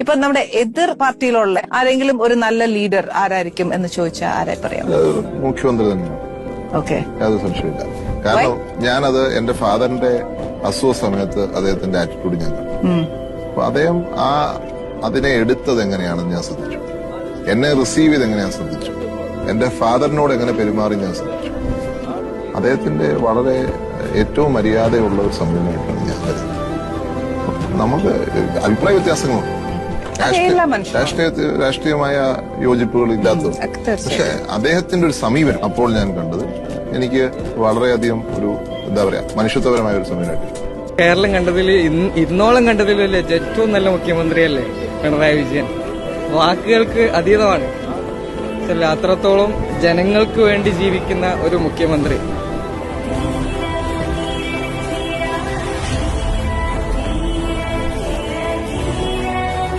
ഇപ്പൊ നമ്മുടെ എതിർ പാർട്ടിയിലുള്ള ആരെങ്കിലും ഒരു നല്ല ലീഡർ ആരായിരിക്കും എന്ന് ചോദിച്ചാൽ ആരെ പറയാം? മുഖ്യമന്ത്രി തന്നെയാണ്. ഓക്കെ. യാതൊരു സംശയമില്ല കാരണം ഞാനത് എന്റെ ഫാദറിന്റെ അസുഖ സമയത്ത് അദ്ദേഹത്തിന്റെ ആറ്റിറ്റ്യൂഡ് ഞാൻ കണ്ടു അപ്പൊ അദ്ദേഹം ആ അതിനെ എടുത്തത് എങ്ങനെയാണെന്ന് ഞാൻ ശ്രദ്ധിച്ചു. എന്നെ റിസീവ് ചെയ്ത് എങ്ങനെ ഞാൻ ശ്രദ്ധിച്ചു. എന്റെ ഫാദറിനോട് എങ്ങനെ പെരുമാറി ഞാൻ ശ്രദ്ധിച്ചു. അദ്ദേഹത്തിന്റെ വളരെ ഏറ്റവും മര്യാദയുള്ള ഒരു സമീപനമായിട്ടാണ് ഞാൻ കരുതുന്നത്. നമുക്ക് അഭിപ്രായ വ്യത്യാസങ്ങളുണ്ട്. രാഷ്ട്രീയ- രാഷ്ട്രീയമായ യോജിപ്പുകൾ ഇല്ലാത്തത് പക്ഷെ അദ്ദേഹത്തിന്റെ ഒരു സമീപനം അപ്പോൾ ഞാൻ കണ്ടത് എനിക്ക് വളരെയധികം ഒരു എന്താ പറയാ മനുഷ്യത്വപരമായ ഒരു സമീപനമായിട്ട് കേരളം കണ്ടതിൽ ഇന്ന് ഇന്നോളം കണ്ടതിൽ ഏറ്റവും നല്ല മുഖ്യമന്ത്രിയല്ലേ പിണറായി വിജയൻ. വാക്കുകൾക്ക് അതീതമാണ്. അത്രത്തോളം ജനങ്ങൾക്ക് വേണ്ടി ജീവിക്കുന്ന ഒരു മുഖ്യമന്ത്രി.